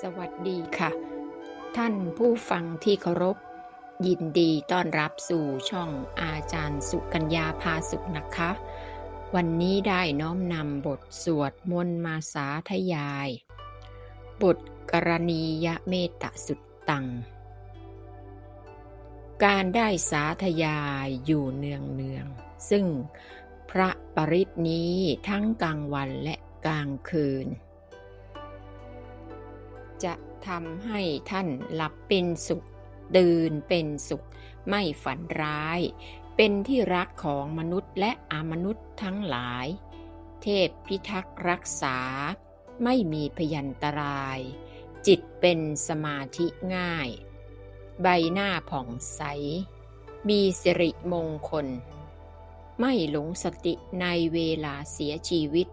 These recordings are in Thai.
สวัสดีค่ะ ท่านผู้ฟังที่เคารพ ยินดีต้อนรับสู่ช่องอาจารย์สุกัญญาพาสุขนะคะ วันนี้ได้น้อมนำบทสวดมนต์มาสาธยาย บทกรณียเมตสุดตัง การได้สาธยายอยู่เนืองเนืองๆซึ่งพระปริตนี้ทั้งกลางวันและกลางคืน จะทำให้ท่านหลับเป็นสุข ตื่นเป็นสุข ไม่ฝันร้าย เป็นที่รักของมนุษย์และอมนุษย์ทั้งหลาย เทพพิทักษ์รักษา ไม่มีพยันตราย จิตเป็นสมาธิง่าย ใบหน้าผ่องใส มีสิริมงคล ไม่หลงสติในเวลาเสียชีวิต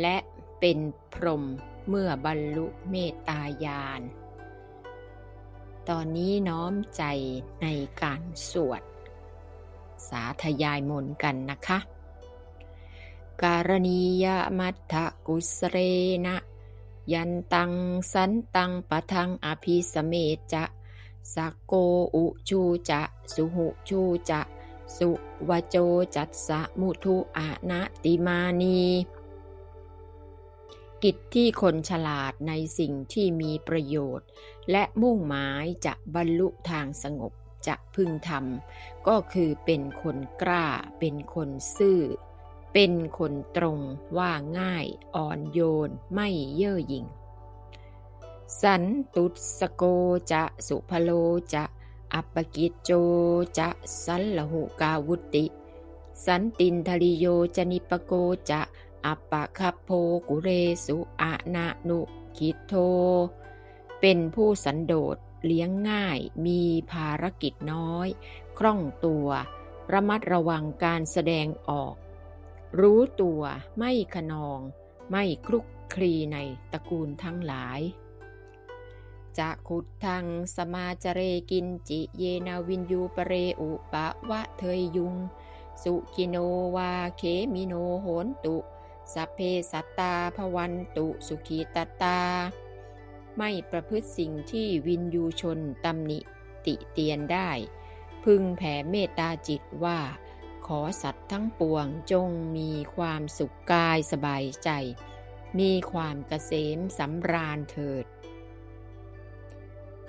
และเป็นพรหม เมื่อบรรลุเมตตาญาณ ตอนนี้น้อมใจในการสวด สาธยายมนกันนะคะ การณียมัทธกุสเรนะ ยันตังสันตังปะทังอภิสเมจะสักโกอุชูจะ สุหุชูจะ สุวโจจัตสะมุทุอานติมานี กิจที่คนฉลาดในสิ่งที่มีประโยชน์ และมุ่งหมายจะบรรลุทางสงบจะพึงทำก็คือเป็นคนกล้า เป็นคนซื่อ เป็นคนตรงว่าง่ายอ่อนโยนไม่เย่อหยิ่ง สันตุสโกจะสุพโลจะอัปปกิจโจจะสันละหุกาวุติ สันตินทริโยจนิปโกจะ อัปปะคัพโพกุเรสุอานานุกิโท เป็นผู้สันโดษเลี้ยงง่าย มีภารกิจน้อย คล่องตัว ระมัดระวังการแสดงออก รู้ตัวไม่ขนอง ไม่คลุกคลีในตระกูลทั้งหลายจะขุดทางสมาจเรกินจิเยนาวินยูปเรอุปะวะเทยยุง สุกิโนวาเคมิโนโหนตุ สัพเพสัตตาภวันตุสุขีตตา ไม่ประพฤติสิ่งที่วินยูชนตำหนิติเตียนได้ พึงแผ่เมตตาจิตว่า ขอสัตว์ทั้งปวงจงมีความสุขกายสบายใจ มีความเกษมสำราญเถิด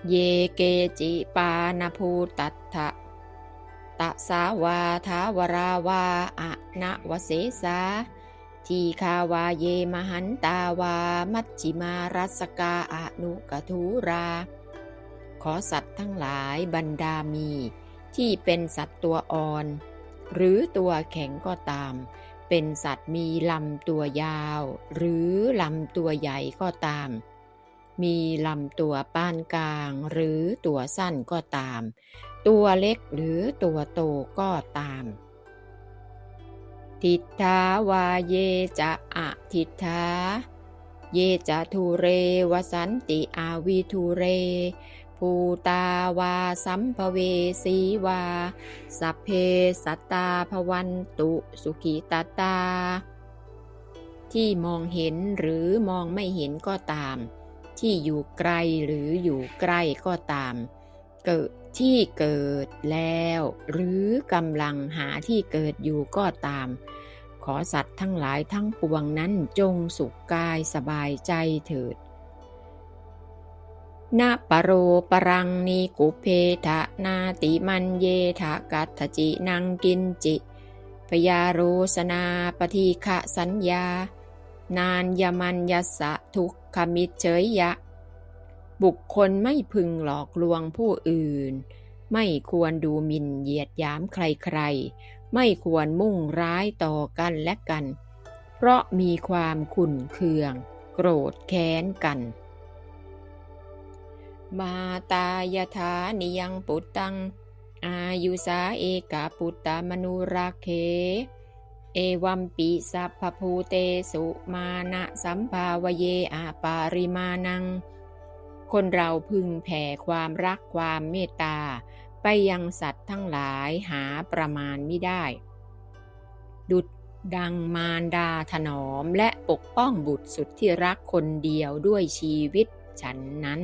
เยเกจิปานภูตัตถะตะสาวาทาวราวาอะนะวเสสา ทีคาวาเยมหันตาวา มัจจิมารัสกาอนุกทูรา ขอสัตว์ทั้งหลายบรรดามี ที่เป็นสัตว์ตัวอ่อน หรือตัวแข็งก็ตาม เป็นสัตว์มีลำตัวยาว หรือลำตัวใหญ่ก็ตาม มีลำตัวปานกลางหรือตัวสั้นก็ตาม ตัวเล็กหรือตัวโตก็ตาม ทิฏฐาวาเยจะอะทิฏฐาเยจะทูเรวสันติอาวิทูเร ภูตาวาสัมภเวสีวา สัพเพสัตตาภวันตุสุขีตาตา ที่มองเห็นหรือมองไม่เห็นก็ตาม ที่อยู่ไกลหรืออยู่ใกล้ก็ตาม เกิด ที่เกิดแล้ว หรือกำลังหาที่เกิดอยู่ก็ตาม ขอสัตว์ทั้งหลายทั้งปวงนั้นจงสุขกายสบายใจเถิดนาปโรปรังนีกุเพทะนาติมันเยทะกัตถจินังกินจิ พยาโรสนาปฏิฆะสัญญา นานยมันยสะทุกขมิตเฉยยะ บุคคลไม่พึงหลอกลวงผู้อื่น ไม่ควรดูหมิ่นเหยียดหยามใครๆ ไม่ควรมุ่งร้ายต่อกันและกัน เพราะมีความขุ่นเคือง โกรธแค้นกัน มาตายถานิยังปุตตัง อายุสาเอกาปุตตมนุรักเขเอวัมปิสัพพภูเตสุมานะสัมภาวเยอาปาริมานัง คนเราพึงแผ่ความรักความเมตตา ไปยังสัตว์ทั้งหลายหาประมาณไม่ได้ ดุดดังมารดาถนอมและปกป้องบุตรสุดที่รักคนเดียวด้วยชีวิตฉันนั้น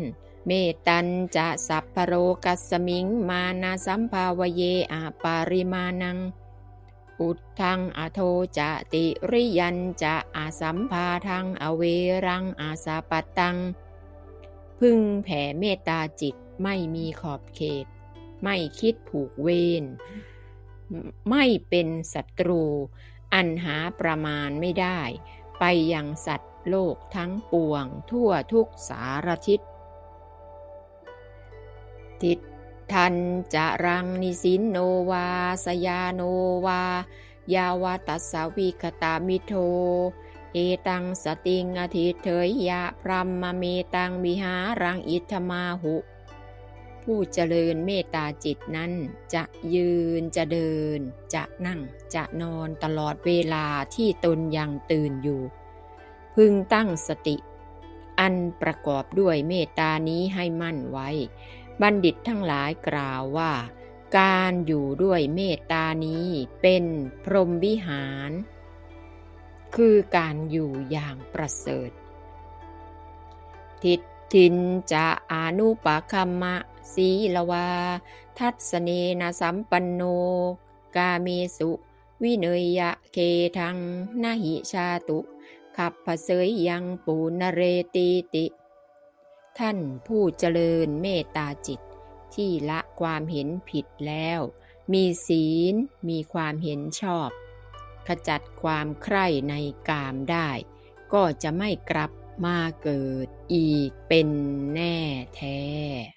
เมตันจะสัพพโรกัสมิงมานาสัมภาวเยอาปาริมานัง อุดทังอโทจะติริยันจะอาสัมภาทังอเวรังอาสาปตัง พึงแผ่เมตตาจิตไม่มีขอบเขต ไม่คิดผูกเวรไม่เป็นศัตรู อันหาประมาณไม่ได้ ไปยังสัตว์โลกทั้งปวงทั่วทุกสารทิศ ทิศทันจะรังนิสินโนวา สยาโนวา ยาวตัสสวิคตามิโท อตังสติงอธิเถยยะพรัมมเมตังวิหารังอิทมาหุ ผู้เจริญเมตตาจิตนั้น จะยืนจะเดิน จะนั่งจะนอนตลอดเวลาที่ตนยังตื่นอยู่ พึงตั้งสติ อันประกอบด้วยเมตตานี้ให้มั่นไว้ บัณฑิตทั้งหลายกล่าวว่า การอยู่ด้วยเมตตานี้เป็นพรหมวิหาร คือการอยู่อย่างประเสริฐ ทิฏทินจะอนุปคัมมะสีลวา ทัศเนนะสัมปันโน กาเมสุ วิเนยยะเคทังนาหิชาตุ ขับพเสยยังปูนเรตีติ ท่านผู้เจริญเมตตาจิตที่ละความเห็นผิดแล้ว มีศีลมีความเห็นชอบ ขจัดความใคร่ในกามได้ ก็จะไม่กลับมาเกิดอีกเป็นแน่แท้